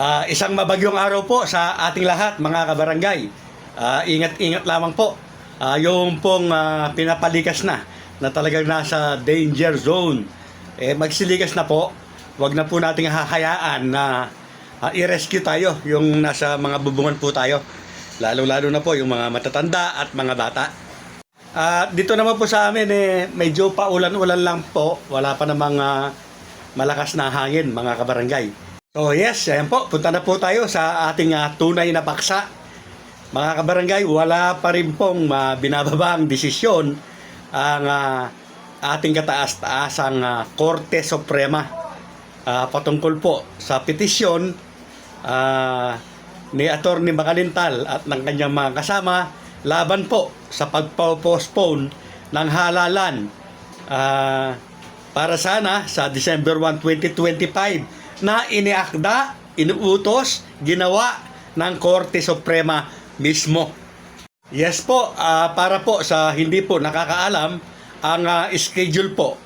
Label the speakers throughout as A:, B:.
A: Ah, isang mabagyong araw po sa ating lahat mga kabarangay. Ah, ingat-ingat lamang po. Ah, yung pong ah, pinapalikas na na talagang nasa danger zone. Eh magsilikas na po. Huwag na po nating hahayaan na ah, i-rescue tayo yung nasa mga bubungan po tayo. Lalo-lalo na po yung mga matatanda at mga bata. Ah, dito naman po sa amin eh medyo paulan-ulan lang po. Wala pa namang ah, malakas na hangin mga kabarangay. So yes, ayan po, punta na po tayo sa ating ah, tunay na paksa. Mga kabarangay, wala pa rin pong ah, binababa ang desisyon ang ah, ating kataas-taasang ah, Korte Suprema. Ah, patungkol po sa petisyon ah, ni Attorney Makalintal at ng kanyang mga kasama laban po sa pagpo-postpone ng halalan. Ah, para sana sa December 1, 2025 na iniakda, inuutos, ginawa ng Korte Suprema mismo. Yes po, ah, para po sa hindi po nakakaalam, ang ah, schedule po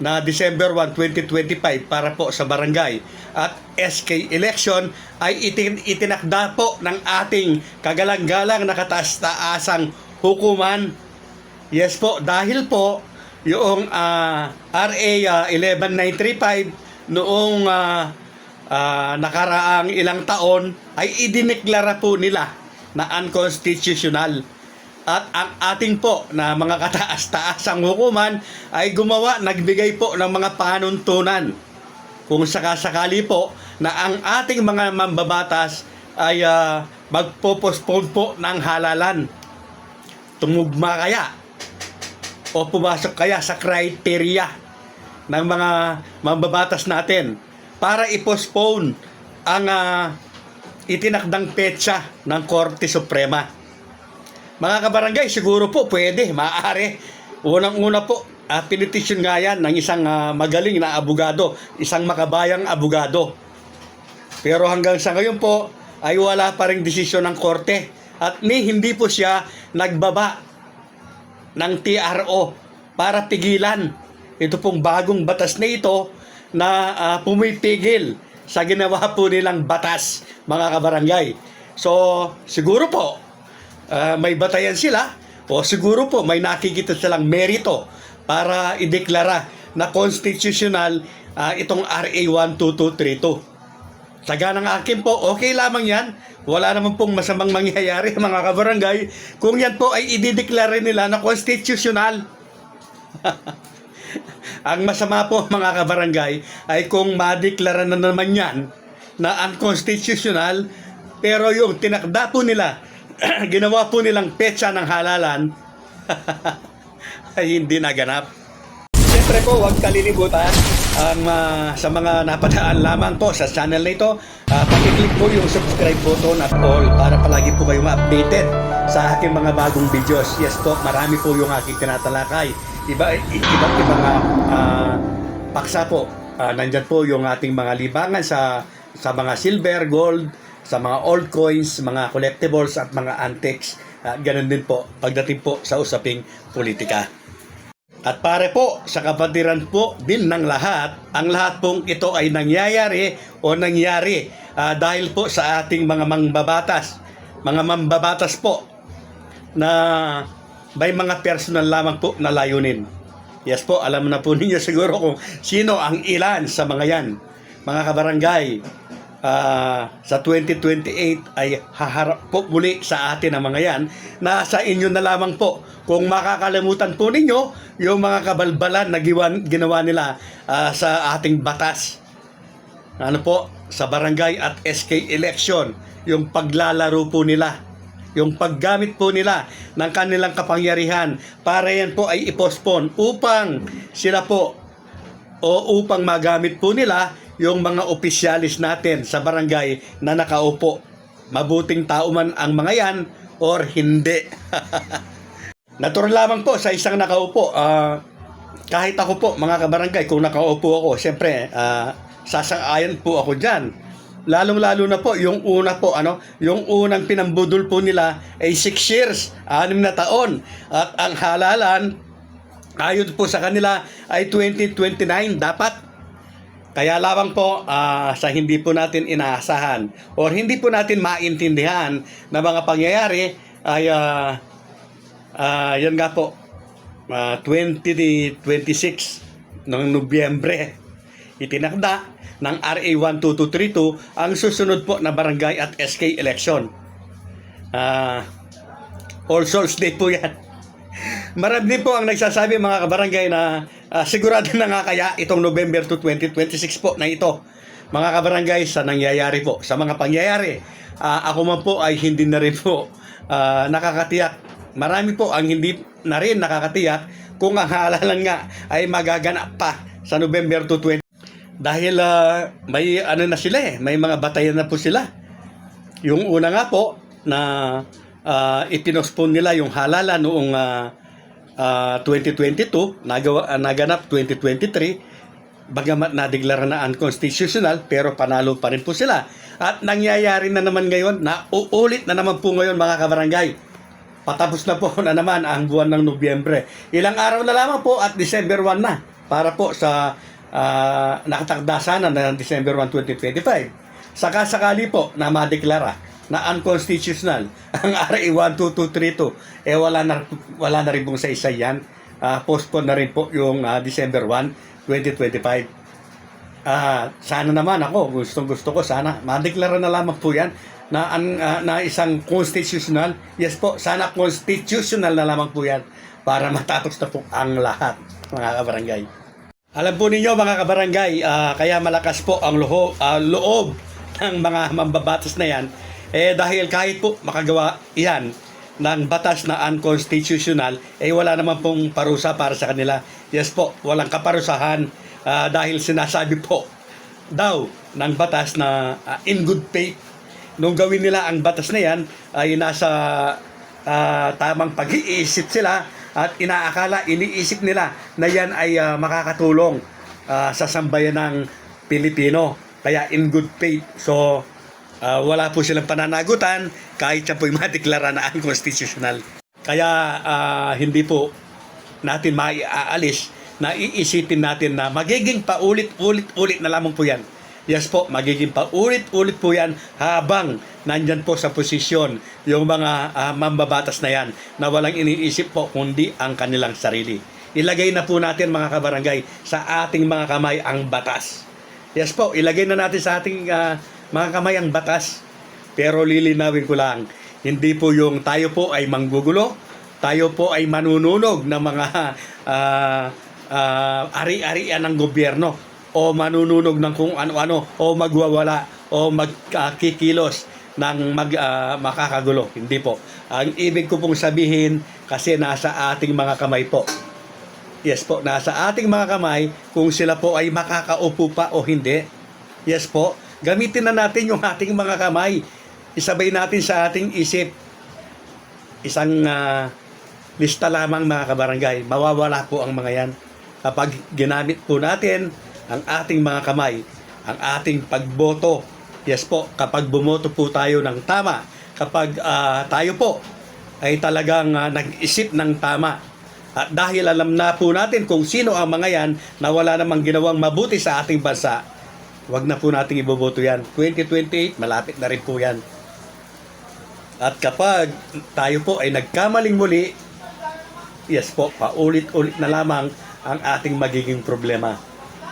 A: na December 1, 2025 para po sa barangay at SK election ay itin itinakda po ng ating kagalang-galang na kataas-taasang hukuman. Yes po, dahil po yung ah, RA ah, 11935 noong ah, ah, nakaraang ilang taon ay idineklara po nila na unconstitutional. At ang ating po na mga kataas-taasang hukuman ay gumawa, nagbigay po ng mga panuntunan. Kung sakasakali po na ang ating mga mambabatas ay ah, magpo-postpone po ng halalan. Tumugma kaya o pumasok kaya sa criteria ng mga mambabatas natin para i-postpone ang ah, itinakdang petsa ng Korte Suprema. Mga kabarangay, siguro po pwede, maaari. Unang-una po, uh, pinitisyon nga yan ng isang ah, magaling na abogado, isang makabayang abogado. Pero hanggang sa ngayon po, ay wala pa rin desisyon ng korte. At ni hindi po siya nagbaba ng TRO para pigilan ito pong bagong batas na ito na ah, pumipigil sa ginawa po nilang batas mga kabarangay. So siguro po ah, may batayan sila o siguro po may nakikita silang merito para ideklara na constitutional ah, itong RA 12232. Saga ng akin po, okay lamang yan. Wala naman pong masamang mangyayari mga kabarangay kung yan po ay idideklara nila na constitutional. Ang masama po mga kabarangay ay kung madeklara na naman yan na unconstitutional pero yung tinakda po nila, ginawa po nilang petsa ng halalan ay hindi naganap. Siyempre po, huwag kalilimutan ang ah, sa mga napadaan lamang po sa channel na ito, uh, pakiclick po yung subscribe button at all para palagi po kayong updated sa aking mga bagong videos. Yes po, marami po yung aking tinatalakay. Iba, iba't ibang uh, paksa po. Ah, nandyan po yung ating mga libangan sa sa mga silver, gold, sa mga old coins, mga collectibles at mga antiques. Ah, ganun din po pagdating po sa usaping politika. At pare po, sa kapatiran po din ng lahat, ang lahat pong ito ay nangyayari o nangyari ah, dahil po sa ating mga mambabatas. Mga mambabatas po na may mga personal lamang po na layunin. Yes po, alam na po ninyo siguro kung sino ang ilan sa mga yan. Mga kabarangay, ah, sa 2028 ay haharap po muli sa atin ang mga yan. Nasa inyo na lamang po. Kung makakalimutan po ninyo yung mga kabalbalan na giwan, ginawa nila ah, sa ating batas. Ano po, sa barangay at SK election, yung paglalaro po nila yung paggamit po nila ng kanilang kapangyarihan para yan po ay ipostpone upang sila po o upang magamit po nila yung mga opisyalis natin sa barangay na nakaupo. Mabuting tao man ang mga yan or hindi. Natural lamang po sa isang nakaupo. ah, kahit ako po, mga kabarangay, kung nakaupo ako, siyempre, ah, sasang-ayon po ako dyan. Lalong-lalo na po, yung una po, ano, yung unang pinambudol po nila ay 6 years, 6 na taon. At ang halalan, ayon po sa kanila, ay 2029 dapat. Kaya lamang po ah, sa hindi po natin inaasahan or hindi po natin maintindihan na mga pangyayari ay ah, ah, yan nga po ah, 2026 ng Nobyembre itinakda ng RA 12232 ang susunod po na barangay at SK election. Ah, All Souls Day po yan. Marami po ang nagsasabi mga kabarangay na ah, sigurado na nga kaya itong November to 2026 po na ito. Mga kabarangay sa nangyayari po, sa mga pangyayari. Ah, ako man po ay hindi na rin po ah, nakakatiyak. Marami po ang hindi na rin nakakatiyak kung ang halalan nga ay magaganap pa sa November to 20 dahil ah, may ano na sila eh, may mga batayan na po sila. Yung una nga po na uh, ipinospone nila yung halala noong ah, ah, 2022, nagawa, ah, naganap 2023, bagamat nadeklara na unconstitutional pero panalo pa rin po sila. At nangyayari na naman ngayon na uulit na naman po ngayon mga kabarangay. Patapos na po na naman ang buwan ng Nobyembre. Ilang araw na lamang po at December 1 na para po sa uh, nakatakda sana na December 1, 2025. Saka sakali po na madeklara na unconstitutional ang RA 12232 eh wala na wala na rin pong sa isa yan. Ah, postpone na rin po yung ah, December 1 2025 Ah, sana naman ako gustong gusto ko sana madeklara na lamang po yan na ang ah, na isang constitutional. Yes po sana constitutional na lamang po yan para matapos na po ang lahat mga kabarangay alam po ninyo mga kabarangay, ah, kaya malakas po ang loho, ah, loob ng mga mambabatas na yan. Eh dahil kahit po makagawa yan ng batas na unconstitutional, eh wala naman pong parusa para sa kanila. Yes po, walang kaparusahan ah, dahil sinasabi po daw ng batas na ah, in good faith. Nung gawin nila ang batas na yan, ay nasa ah, tamang pag-iisip sila at inaakala, iniisip nila na yan ay ah, makakatulong ah, sa sambayan ng Pilipino. Kaya in good faith. So, ah, wala po silang pananagutan kahit siya po'y madeklara na unconstitutional. Kaya ah, hindi po natin maiaalis na iisipin natin na magiging paulit-ulit-ulit na lamang po yan. Yes po, magiging paulit-ulit po yan habang nandyan po sa posisyon yung mga ah, mambabatas na yan na walang iniisip po kundi ang kanilang sarili. Ilagay na po natin mga kabarangay sa ating mga kamay ang batas. Yes po, ilagay na natin sa ating ah, mga kamay ang batas. Pero lilinawin ko lang, hindi po yung tayo po ay manggugulo, tayo po ay manununog ng mga ah, ah, ari-arian ng gobyerno o manununog ng kung ano-ano o magwawala o magkikilos ng mag, ah, makakagulo. Hindi po. Ang ibig ko pong sabihin kasi nasa ating mga kamay po. Yes po, nasa ating mga kamay kung sila po ay makakaupo pa o hindi. Yes po, gamitin na natin yung ating mga kamay. Isabay natin sa ating isip. Isang ah, lista lamang mga kabarangay. Mawawala po ang mga yan. Kapag ginamit po natin ang ating mga kamay, ang ating pagboto. Yes po, kapag bumoto po tayo ng tama, kapag ah, tayo po ay talagang ah, nag-isip ng tama, at dahil alam na po natin kung sino ang mga yan na wala namang ginawang mabuti sa ating bansa, wag na po nating iboboto yan. 2028, malapit na rin po yan. At kapag tayo po ay nagkamaling muli, yes po, paulit-ulit na lamang ang ating magiging problema.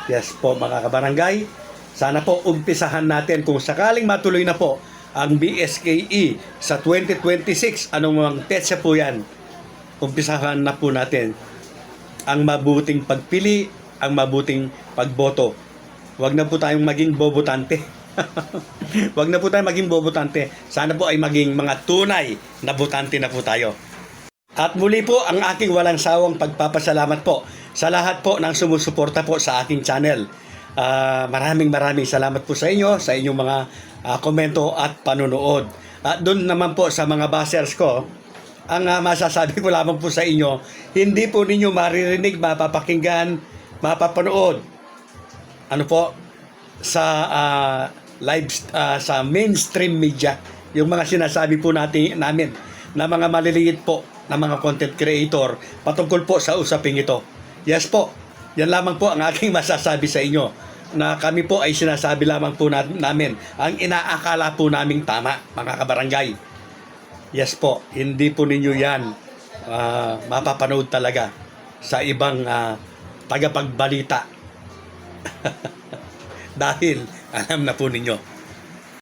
A: Yes po mga kabarangay, sana po umpisahan natin kung sakaling matuloy na po ang BSKE sa 2026, anong mga petsa po yan, umpisahan na po natin ang mabuting pagpili, ang mabuting pagboto. Huwag na po tayong maging bobotante. Huwag na po tayong maging bobotante. Sana po ay maging mga tunay na botante na po tayo. At muli po ang aking walang sawang pagpapasalamat po sa lahat po ng sumusuporta po sa aking channel. Ah, maraming maraming salamat po sa inyo, sa inyong mga ah, komento at panunood. At doon naman po sa mga bashers ko, ang ah, masasabi ko lamang po sa inyo, hindi po ninyo maririnig, mapapakinggan, mapapanood. Ano po? Sa ah, live ah, sa mainstream media, yung mga sinasabi po natin namin na mga maliliit po na mga content creator patungkol po sa usaping ito. Yes po, yan lamang po ang aking masasabi sa inyo. na kami po ay sinasabi lamang po na- namin ang inaakala po naming tama, mga kabarangay. Yes po, hindi po ninyo yan ah, mapapanood talaga sa ibang ah, tagapagbalita. Dahil alam na po ninyo